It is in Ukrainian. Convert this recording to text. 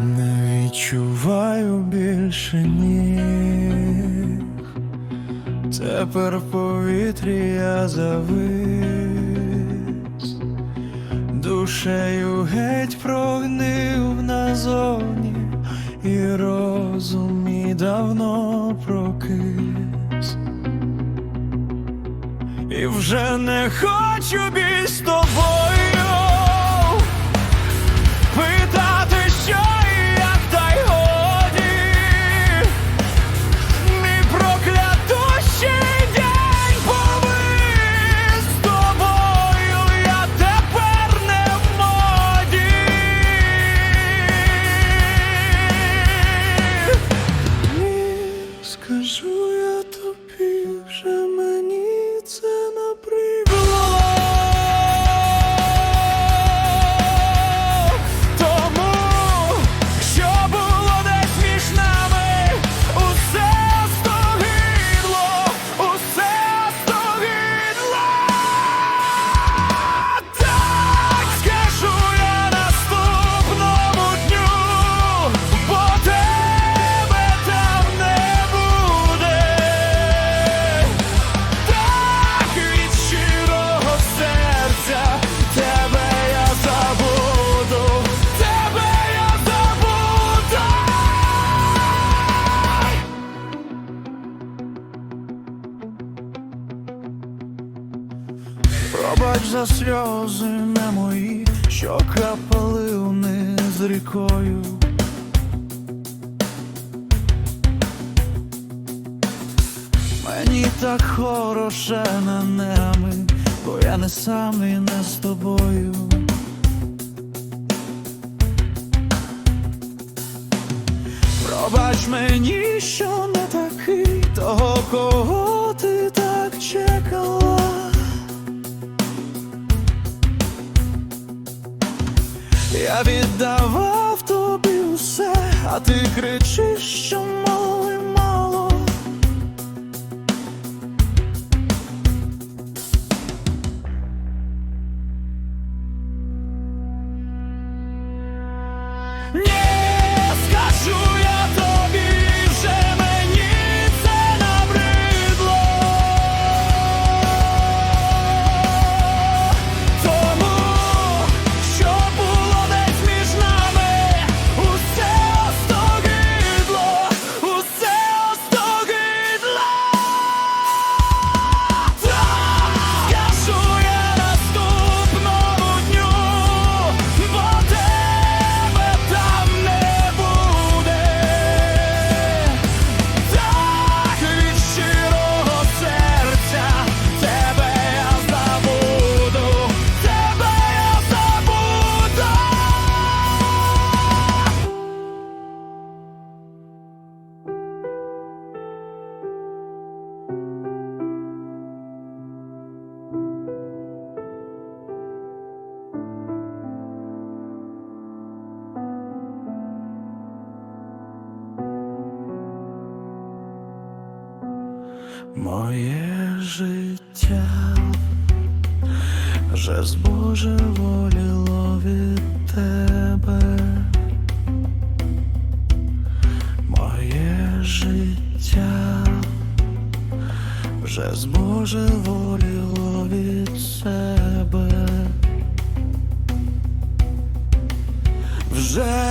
відчуваю більше ніг. Тепер в повітрі я завис, душею геть прогнив назовні, і розум мій давно прокис. І вже не хочу більш з тобою питати, Пробач за сльози не мої, що капали вниз рікою. Мені так хороше на нами, бо я не сам і не з тобою. Пробач мені, що не такий того, кого Віддавав тобі усе, а ти кричиш, що моє життя вже збожеволіло від тебе, моє життя вже збожеволіло від себе. Вже